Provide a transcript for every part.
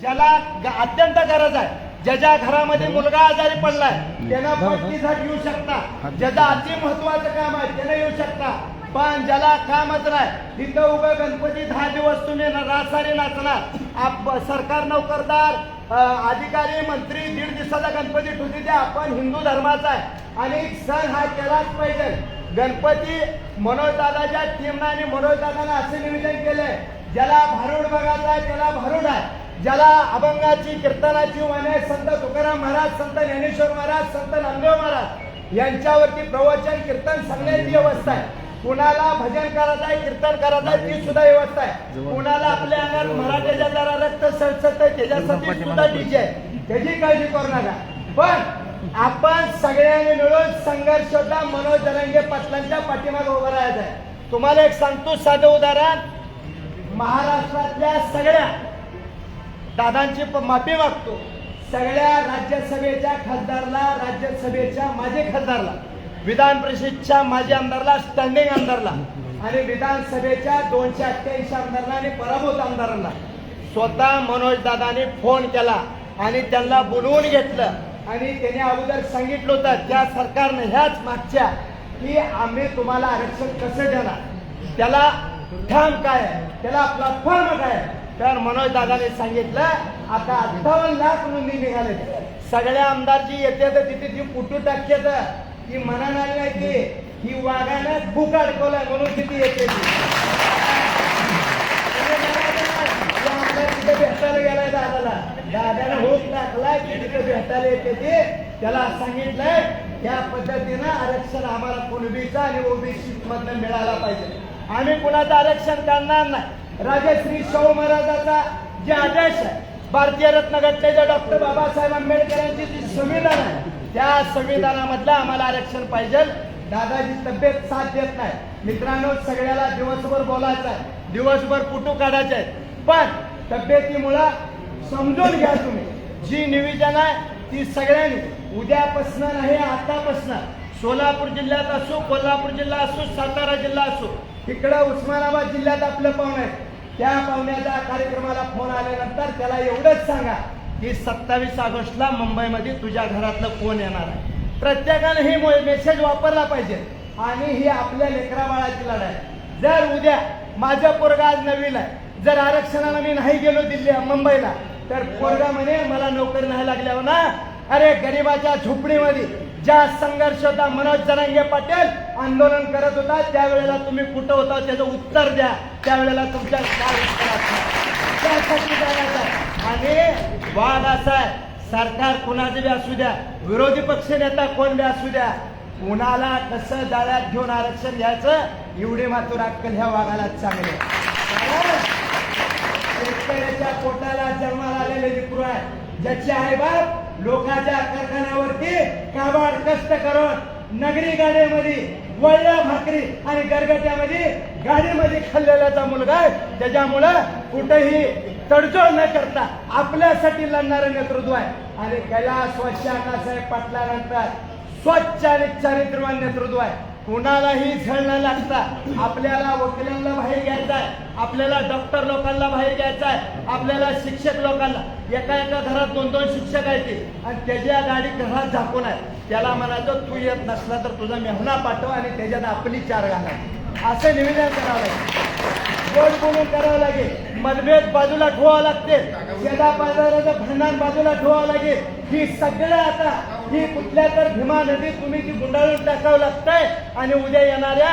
ज्याला अत्यंत गरज आहे. ज्याच्या घरामध्ये मुलगा आजारी पडलाय त्यांना पट्टीसाठी येऊ शकता. ज्याचं अति महत्वाचं काम आहे त्यानं येऊ शकता. पण ज्याला कामच नाही तिथं उभं गणपती दहा दिवस तुम्ही रासारी नाचणार. आप सरकार नोकरदार अधिकारी मंत्री दीड दिवसाचा गणपती ठेवते ते आपण हिंदू धर्माचा आहे. आणि सण हा केलाच पाहिजे. गणपती मनोज दादाच्या टीमनं आणि मनोज दादानं असं निवेदन केलंय. ज्याला भारूड बघायचा आहे त्याला भारूड आहे. ज्याला अभंगाची कीर्तनाची आहे संत तुकाराम महाराज संत ज्ञानेश्वर महाराज संत नामदेव महाराज यांच्यावरती प्रवचन कीर्तन सांगण्याची व्यवस्था आहे. कुणाला भजन करायचं आहे कीर्तन करायचं आहे ती सुद्धा व्यवस्था आहे. कुणाला आपल्या अंगात मराठ्याच्या जरा रक्त सळसळत त्याच्यासाठी सुद्धा डीजे आहे. त्याची काळजी करू नका. पण आपण सगळ्यांनी मिळून संघर्ष होता मनोज जरंगे पाटलांच्या पाठीमागे उभं राहायचं आहे. तुम्हाला एक सांगतो साधं उदाहरण. महाराष्ट्रातल्या सगळ्या दादांची प- माफी मागतो. सगळ्या राज्यसभेच्या खासदारला राज्यसभेच्या माजी खासदारला विधान परिषदच्या माजी आमदारला स्टँडिंग आमदारला आणि विधानसभेच्या दोनशे अठ्ठ्याऐंशी आमदारला आणि पराभूत आमदारांना. स्वतः मनोज दादाने फोन केला आणि त्यांना बोलवून घेतलं. आणि त्याने अगोदर सांगितलं होतं त्या सरकारनं ह्याच मागच्या की आम्ही तुम्हाला आरक्षण कसं देणार? त्याला ठाम काय आहे? त्याला प्लॅटफॉर्म काय आहे? तर मनोज दादाने सांगितलं आता अठ्ठावन्न लाख नोंदी निघाले. सगळ्या आमदार जी येते तर तिथे जी कुटू टाकते ती मनानं आली नाही ती ही वाघाने भूक अडकवलाय म्हणून तिथे येते ती. भेटायला गेलाय दादाला. दादाने होत टाकलाय की तिथे भेटायला येते ते. त्याला सांगितलंय या पद्धतीनं आरक्षण आम्हाला कुणबीचं आणि ओबीसी मधनं मिळायला पाहिजे. आम्ही कुणाचं आरक्षण करणार नाही. राजश्री शाहू महाराजाचा जे आदेश आहे भारतीय रत्न घटनेचे डॉक्टर बाबासाहेब आंबेडकरांची जी संविधान आहे त्या संविधानामधलं आम्हाला आरक्षण पाहिजे. दादाजी तब्येत साथ देत नाही. मित्रांनो सगळ्याला दिवसभर बोलायचं आहे. दिवसभर कुटू काढायचे आहेत पण तब्येतीमुळं समजून घ्या तुम्ही. जी निविजन आहे ती सगळ्यांनी. उद्यापासनं नाही आतापासनं. सोलापूर जिल्ह्यात असो कोल्हापूर जिल्हा असो सातारा जिल्हा असो इकडं उस्मानाबाद जिल्ह्यात आपलं पाहुणे आहे त्या पाहुण्याच्या कार्यक्रमाला फोन आल्यानंतर त्याला एवढंच सांगा की सत्तावीस ऑगस्टला मुंबईमध्ये तुझ्या घरातलं कोण येणार आहे? प्रत्येकाने ही मेसेज वापरला पाहिजे. आणि ही आपल्या लेकराबाळाची लढाई. जर उद्या माझं पोरगा आज नवीला आहे जर आरक्षणाला मी नाही गेलो दिल्ली मुंबईला तर पोरगा म्हणे मला नोकरी नाही लागल्यावर ना? अरे गरिबाच्या झोपडीमध्ये ज्या संघर्ष होता मनोज जरांगे पाटील आंदोलन करत होता त्यावेळेला तुम्ही कुठं होता त्याचं उत्तर द्या. त्यावेळेला तुमच्या काय त्यासाठी आणि वाद असा आहे सरकार कुणाचे बी असू द्या विरोधी पक्ष नेता कोण बी असू द्या कुणाला कसं जाळ्यात घेऊन आरक्षण घ्यायचं एवढी मात्र अक्कल ह्या वाघाला चांगले शेतकऱ्याच्या पोटाला जन्माला आलेले विक्रू आहे ज्याची आई बाप लोकांच्या कारखान्यावरती काबाड कष्ट करून नगरी गाडीमध्ये वळल्या भाकरी आणि गरगट्यामध्ये गाडीमध्ये खाल्लेल्याचा मुलगा आहे. त्याच्यामुळं कुठेही तडजोड न करता आपल्यासाठी लढणारं नेतृत्व आहे. आणि कैलास स्वच्छ अण्णासाहेब पाटलानंतर स्वच्छ आणि चारित्र्यवान नेतृत्व आहे. कुणालाही झळ न लागता. आपल्याला वकिलांना बाहेर घ्यायचा आहे. आपल्याला डॉक्टर लोकांना बाहेर घ्यायचा आहे. आपल्याला शिक्षक लोकांना. एका एका घरात दोन दोन शिक्षक आहेत ते. आणि त्याच्या गाडी घरात झाकून आहे. त्याला म्हणायचं तू येत नसला तर तुझा मेहना पाठव आणि त्याच्यात आपली चार घाला. असं निवेदन करावं लागेल. गोड बोलून करावं लागेल? मतभेद बाजूला ठेवावं लागते शेजा बाजाराचं भांडण बाजूला ठेवावं लागेल. ही सगळं आता ही कुठल्या तर भीमा नदी तुम्ही ती गुंडाळून टाकावं लागतंय आणि उद्या येणाऱ्या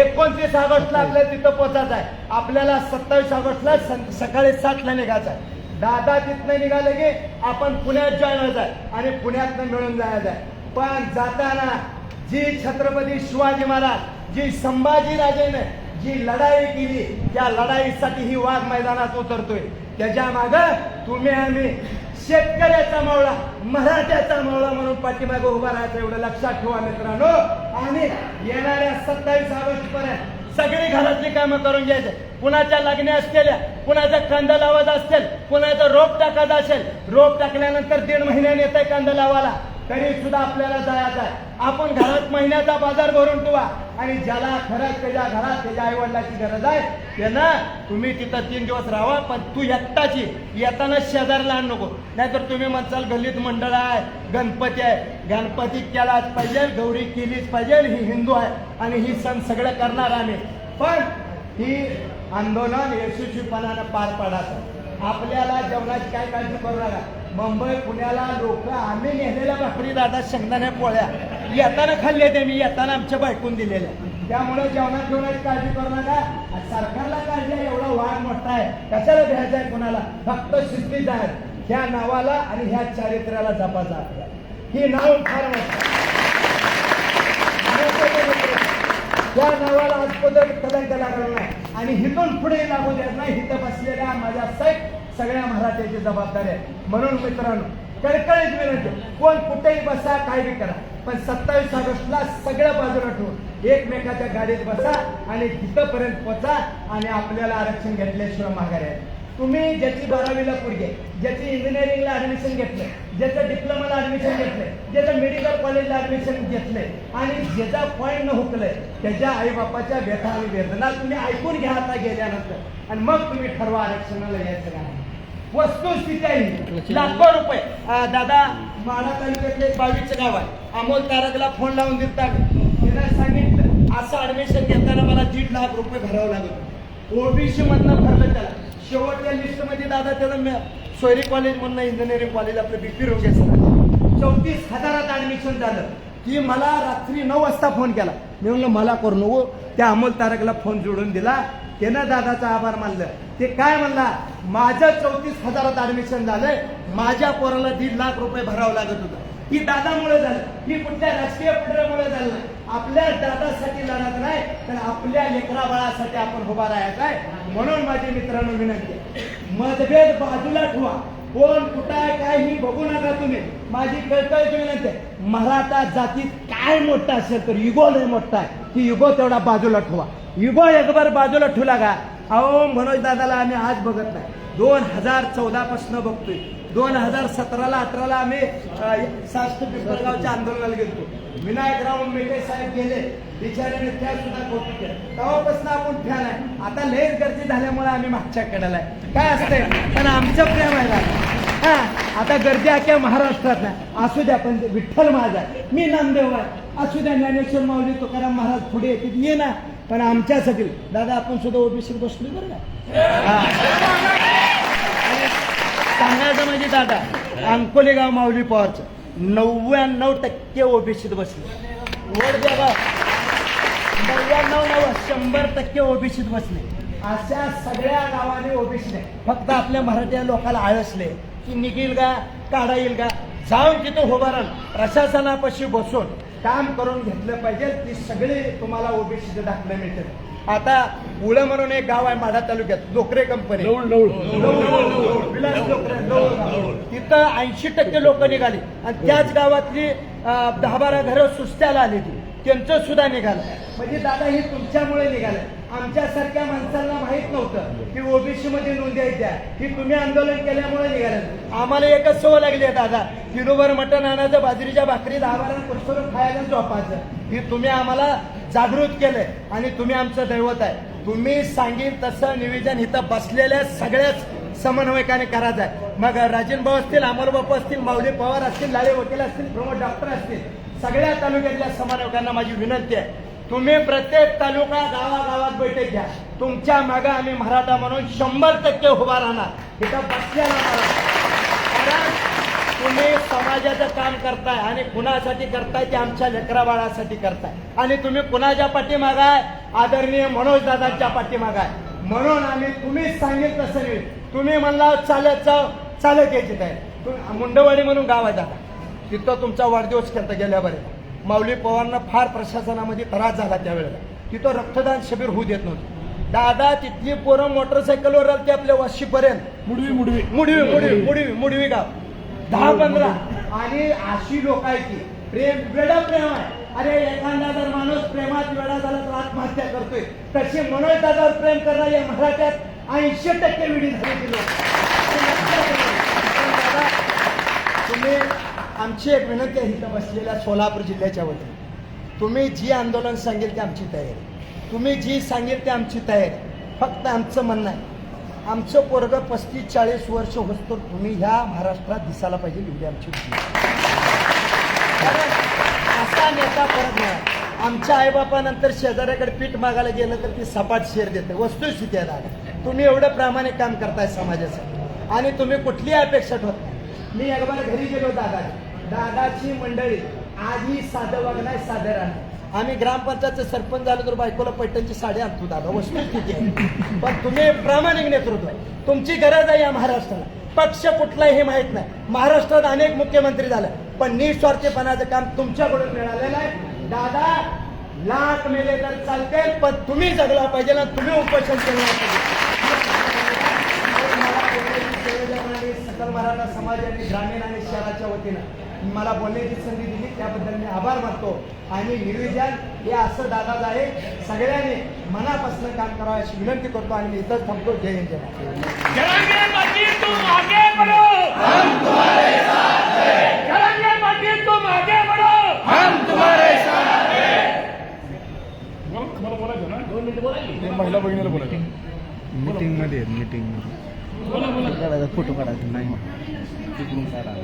एकोणतीस ऑगस्टला आपल्याला तिथं पोहोचायचं आहे. आपल्याला सत्तावीस ऑगस्टला सकाळी सातला निघायचं आहे. दादा तिथनं निघालं की आपण पुण्यात जॉईन व्हायचं आणि पुण्यातनं मिळून जायचं आहे. पण जाताना जी छत्रपती शिवाजी महाराज जी संभाजीराजेने जी लढाई केली त्या लढाईसाठी ही वाघ मैदानात उतरतोय. त्याच्या माग तुम्ही आम्ही शेतकऱ्याचा मावळा मराठ्याचा मावळा म्हणून पाठीमागे उभा राहायचं एवढं लक्षात ठेवा मित्रांनो. आणि येणाऱ्या सत्तावीस ऑगस्ट पर्यंत सगळी घरातली कामं करून घ्यायचे. कुणाच्या लग्ने असलेल्या कुणाचा कांदा लावायचा असेल कुणाचा रोप टाकायचा असेल रोप टाकल्यानंतर दीड महिन्याने येतंय कांदा लावायला. तरी सुद्धा आपल्याला जायचं आहे आपण घरात महिन्याचा बाजार भरून ठेवा. आणि ज्याला खरंच त्याच्या घरात त्याच्या आईवडिलाची गरज आहे त्यानं तुम्ही तिथं तीन दिवस राहा पण तू एकटाची येताना शेजारला आण नको. नाहीतर तुम्ही म्हणसाल गल्लीत मंडळ आहे गणपती आहे. गणपती केलाच पाहिजे गौरी केलीच पाहिजे ही हिंदू आहे आणि ही सण सगळं करणार आम्ही. पण ही आंदोलन यशस्वीपणानं पार पाडायचं. आपल्याला जेवणाची काय काळजी करू नका. मुंबई पुण्याला लोक आम्ही नेलेल्या भाकरी दादा शेंगदाण्या पोळ्या. येताना खाल्ले ते मी येताना आमच्या बायकून दिलेल्या. त्यामुळे जेवणात जेवणाची काळजी करू नका. सरकारला काळजी आहे एवढा वाढ मोठा आहे. कशाला भ्यायचं आहे कुणाला? फक्त शिस्तीच आहे ह्या नावाला आणि ह्या चारित्र्याला जपायचं आपल्याला ही नाव फार मोठं त्या नावाला आजपर्यंत कलंक लागला नाही. आणि हिथून पुढे लागू देत नाही हिथं बसलेल्या माझ्या साहेब सगळ्या मराठ्याची जबाबदारी आहे. म्हणून मित्रांनो कळकळीत विनंती कोण कुठेही बसा काय बी करा. पण सत्तावीस ऑगस्टला सगळ्या बाजूला ठेवून एकमेकाच्या गाडीत बसा आणि तिथंपर्यंत पोचा आणि आपल्याला आरक्षण घेतल्याशिवाय माघारी आहे तुम्ही ज्याची बारावीला पुढे ज्याची इंजिनिअरिंगला ऍडमिशन घेतलं ज्याचं डिप्लोमाला ऍडमिशन घेतलंय ज्याचं मेडिकल कॉलेजला ऍडमिशन घेतलंय आणि ज्याचा पॉईंट न हुकलंय त्याच्या आईबापाच्या व्यथा आणि वेदना तुम्ही ऐकून घ्या आता गेल्यानंतर. आणि मग तुम्ही ठरवा आरक्षणाला यायचं नाही. वस्तुस्थिती आहे लाखो रुपये. दादा माडा तालुक्यातले बावीसचं गाव आहे. अमोल तारकला फोन लावून दिलता त्यानं सांगितलं असं ऍडमिशन घेताना मला दीड लाख रुपये भरावं लागत ओबीसी मधनं भरलं त्याला. शेवटच्या लिस्टमध्ये दादा त्याला सोयरी कॉलेज मधनं इंजिनिअरिंग कॉलेज आपलं बीपी रोगे सर चौतीस हजारात ऍडमिशन झालं. की मला रात्री नऊ वाजता फोन केला. मी म्हणलं मला करू नको. त्या अमोल तारकला फोन जोडून दिला. त्यानं दादाचा आभार मानलं. ते काय म्हणला? माझं चौतीस हजारात ऍडमिशन झालंय. माझ्या पोराला दीड लाख रुपये भरावं लागत होतं. ही दादामुळे झालं. ही कुठल्या राजकीय पुढऱ्यामुळे झालं नाही. आपल्या दादासाठी लढत नाही तर आपल्या लेकरा बाळासाठी आपण उभा राहायचं आहे. म्हणून माझे मित्रांनो विनंती आहे. मतभेद बाजूला ठेवा. कोण कुठं आहे काय ही बघू नका तुम्ही. माझी कळकळची विनंती आहे. मराठा जातीत काय मोठा असेल तर युगो लय मोठा आहे. की युगो तेवढा बाजूला ठेवा. युगो एकभर बाजूला ठेवला का अहो मनोज दादाला आम्ही आज बघत नाही. दोन हजार चौदा पासून बघतोय. दोन हजार सतराला अठराला आम्ही साष्ट पिंपळगावच्या आंदोलनाला गेलो विनायकराव मेटे साहेब गेले. बिचाऱ्याने त्या सुद्धा कौतुक केल्या तेव्हापासून आपण फॅन आहे. आता लयच गर्दी झाल्यामुळे आम्ही मागच्या कडेला आहे. काय असतंय? पण आमचं प्रेम आहे हा आता गर्दी अख्या महाराष्ट्रात नाही असू द्या पण विठ्ठल माझा मी नामदेव आहे. असू द्या ज्ञानेश्वर माऊली तुकाराम महाराज पुढे येतील. ये ना. पण आमच्यासाठी. दादा आपण सुद्धा ओबीसीत बसलो बरं का? हा. सांगायचं म्हणजे दादा अंकोले गाव माऊली पवारचं. नव्याण्णव टक्के ओबीसीत बसले वड द्या नव्याण्णव नव शंभर टक्के ओबीसीत बसले. अशा सगळ्या गावाने ओबीसी फक्त आपल्या मराठी लोकांना आळसले. की निघील का काढा येईल का? जाऊन तिथं उभारण प्रशासनापाशी बसून काम करून घेतलं पाहिजे ती सगळी तुम्हाला ओबीसीचे दाखले मिळतील. आता उळ म्हणून एक गाव आहे माढा तालुक्यात लोकरे कंपनी विलास. तिथं ऐंशी टक्के लोक निघाली. आणि त्याच गावातली दहा बारा घरं सुस्त्याला आली ती त्यांचं सुद्धा निघालं. म्हणजे दादा हे तुमच्यामुळे निघालं. आमच्यासारख्या माणसांना माहीत नव्हतं की ओबीसी मध्ये नोंदी आहेत त्या. की तुम्ही आंदोलन केल्यामुळे निघालं. आम्हाला एकच सवय लागली आहे दादा. किलोभर मटण आणायचं बाजरीच्या भाकरी दहा बारा कुरसुरून खायला झोपायचं. ही तुम्ही आम्हाला जागृत केलंय आणि तुम्ही आमचं दैवत आहे. तुम्ही सांगेल तसं निवेदन इथं बसलेल्या सगळ्याच समन्वयकाने करायचं आहे. मग राजन भाऊ असतील अमर बापू असतील माऊली पवार असतील लाळे वकील असतील प्रमोद डॉक्टर असतील सगळ्या तालुक्यातल्या समन्वयकांना माझी विनंती आहे. तुम्ही प्रत्येक तालुका गावागावात बैठक घ्या. तुमच्या मागे आम्ही मराठा म्हणून शंभर टक्के उभा राहणार. इथं बसलेला कारण तुम्ही समाजाचं काम करताय आणि कुणासाठी करताय ते आमच्या लेकरा बाळासाठी करताय. आणि तुम्ही कुणाच्या पाठीमागाय? आदरणीय मनोज दादांच्या पाठीमागाय. म्हणून आम्ही तुम्हीच सांगेल तसं नाही तुम्ही म्हणला चालत जाऊ चालत यायची काय तुम- मुंडवाडी म्हणून गावात जाता तिथं तुमचा वाढदिवस केलता गेल्या बरे माऊली पवारांना फार प्रशासनामध्ये त्रास झाला त्यावेळेला. तिथं रक्तदान शिबिर होऊ देत नव्हतं. दादा तिथली पोरं मोटरसायकलवर आलते आपल्या वाशीपर्यंत. मुडवी मुडवी. मुडवी मुडवी मुडवी मुडवी गाव. दहा पंधरा. आणि अशी लोक आहे की प्रेम वेडा प्रेम आहे. अरे एखादा जर माणूस प्रेमात वेडा झाला तर आत्महत्या करतोय. तशी मनोज दादावर प्रेम करणारे या मराठ्यात ऐंशी टक्के विडी लोक. तुम्ही आमची एक विनंती आहे इथं बसलेल्या सोलापूर जिल्ह्याच्या वतीने. तुम्ही जी आंदोलन सांगेल ते आमची तयारी तुम्ही जी सांगेल ते आमची तयारी फक्त आमचं म्हणणं आहे. आमचं पोरगं पस्तीस चाळीस वर्ष होतो तुम्ही ह्या महाराष्ट्रात दिसायला पाहिजे एवढी आमची कारण असा नेता परत नाही. आमच्या आईबापानंतर शेजाऱ्याकडे पीठ मागायला गेलं तर ती सपाट शेर देते. वस्तुस्थिती आहे दादा. तुम्ही एवढं प्रामाणिक काम करताय समाजाचं आणि तुम्ही कुठली अपेक्षा ठेवत नाही. मी एकबार घरी गेलो दादा दादाची मंडळी आधी साधं वागणार साधं राहणार आम्ही ग्रामपंचायतचं सरपंच झालो तर बायकोला पैठणची साडी आणतो दादा. वस्तुस्थिती आहे? पण तुम्ही प्रामाणिक नेतृत्व. आहे. तुमची गरज आहे या महाराष्ट्राला. पक्ष कुठलाही हे माहीत नाही. महाराष्ट्रात अनेक मुख्यमंत्री झाले. पण निस्वार्थीपणाचं काम तुमच्याकडून मिळालेलं आहे. दादा लाख मेले तर चालते पण तुम्ही जगला पाहिजे ना तुम्ही उपोषण केलं पाहिजे. सकल मराठा समाज आणि ग्रामीण आणि शहराच्या वतीनं मला बोलण्याची संधी दिली त्याबद्दल मी आभार मानतो. आणि निर्विजन हे असं दादाच आहे. सगळ्यांनी मनापासून काम करावं अशी विनंती करतो आणि मी इथंच थांबतो. जय हिंद जय महाराष्ट्र. जलांगे पाटील तुम आगे बढ़ो हम तुम्हारे साथ हैं. जलांगे पाटील तुम आगे बढ़ो हम तुम्हारे साथ हैं. बोला बोला ना? दोन मिनिट बोला महिला भगिनीला बोलायचं. मीटिंगमध्ये मीटिंग बोला बोला काढायचा फोटो काढायचा नाही तिकडून काढा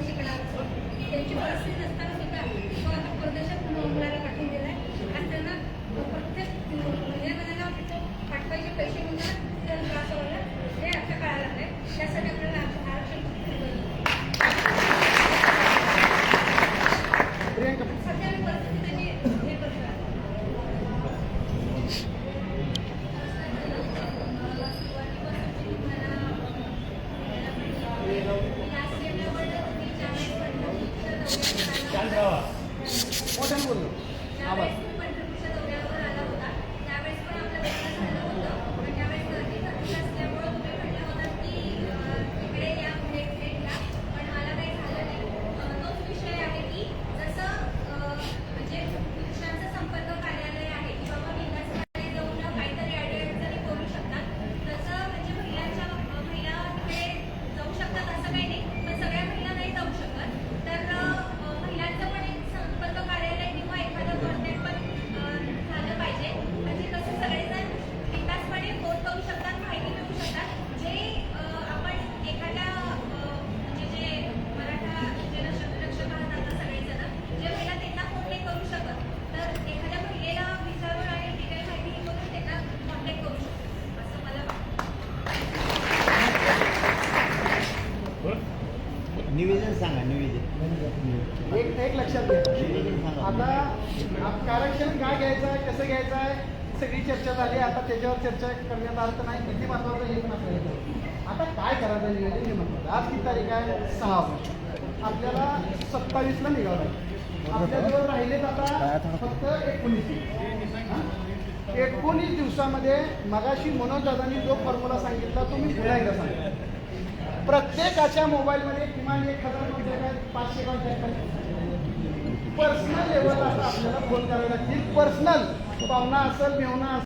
त्यांची परिस्थिती नसताना सुद्धा तो आता परदेशात मुलाला पाठवून दिलाय आणि त्यांना प्रत्येक महिन्याला पाठवायचे पैसे घेऊन त्यांना त्रास व्हायला हे आता कळायला लागलंय त्यासाठी आपल्याला आरक्षण सध्या मी परिस्थिती त्यांनी हे करतोय शांत राहा मोठ्यानं बोललो. आवाज. पंढरपूरच्या दौऱ्यावर आला होता त्यावेळेस पण आपलं भेटणं झालं होतं आणि त्यावेळेस गर्दी भरपूर असल्यामुळं तुम्ही म्हटलं होतं की अं, तिकडे या पुणे भेटला पण मला काही झालं नाही अं, तोच विषय आहे की जसं अं, म्हणजे पुरुषांचं संपर्क कार्यालय आहे की बाबा विकासकडे जाऊन काहीतरी अडचणी करू शकतात तसं म्हणजे महिलांच्या अं, महिला तिकडे जाऊ शकतात असं काही नाही पण सगळ्या महिला नाही जाऊ शकत तर अं, महिलांचं पण एक संपर्क कार्यालय किंवा एखादं कॉन्टॅक्ट पण अं, झालं पाहिजे म्हणजे कसं सगळेजण विकासपणे फोन करू शकतात माहिती मिळू शकतात जे अं, आपण एखाद्या अं, म्हणजे जे मराठा जनरक्षक आहात आता सगळेजण जे महिला त्यांना फोन नाही करू शकत तर एखाद्या महिलेला विचारून आणि डिटेल माहिती हे करून त्यांना कॉन्टॅक्ट करू शकतो असं मला वाटतं निवेदन सांगा निवेदन एक एक लक्षात घ्या आता आप- आरक्षण काय घ्यायचं आहे कसं घ्यायचं आहे सगळी चर्चा झाली आता त्याच्यावर चर्चा करण्यात अर्थ नाही किती महत्वाचं हे पण आता काय करायचं हे महत्वाचं आज किती तारीख आहे? सहा ऑगस्ट. आपल्याला सत्तावीसला निघावं लागेल. आपल्याजवळ राहिलेत आता फक्त एकोणीस एकोणीस दिवसामध्ये मगाशी मनोज दादांनी जो फॉर्म्युला सांगितला तो मी पुन्हा एकदा सांगतो. प्रत्येकाच्या मोबाईलमध्ये किमान एक हजार कॉन्टॅक्ट पाचशे कॉन्टॅक्ट पर्सनल लेवलला आपल्याला फोन करावे लागतील. पर्सनल. पाहुणा असेल मेहुणा असेल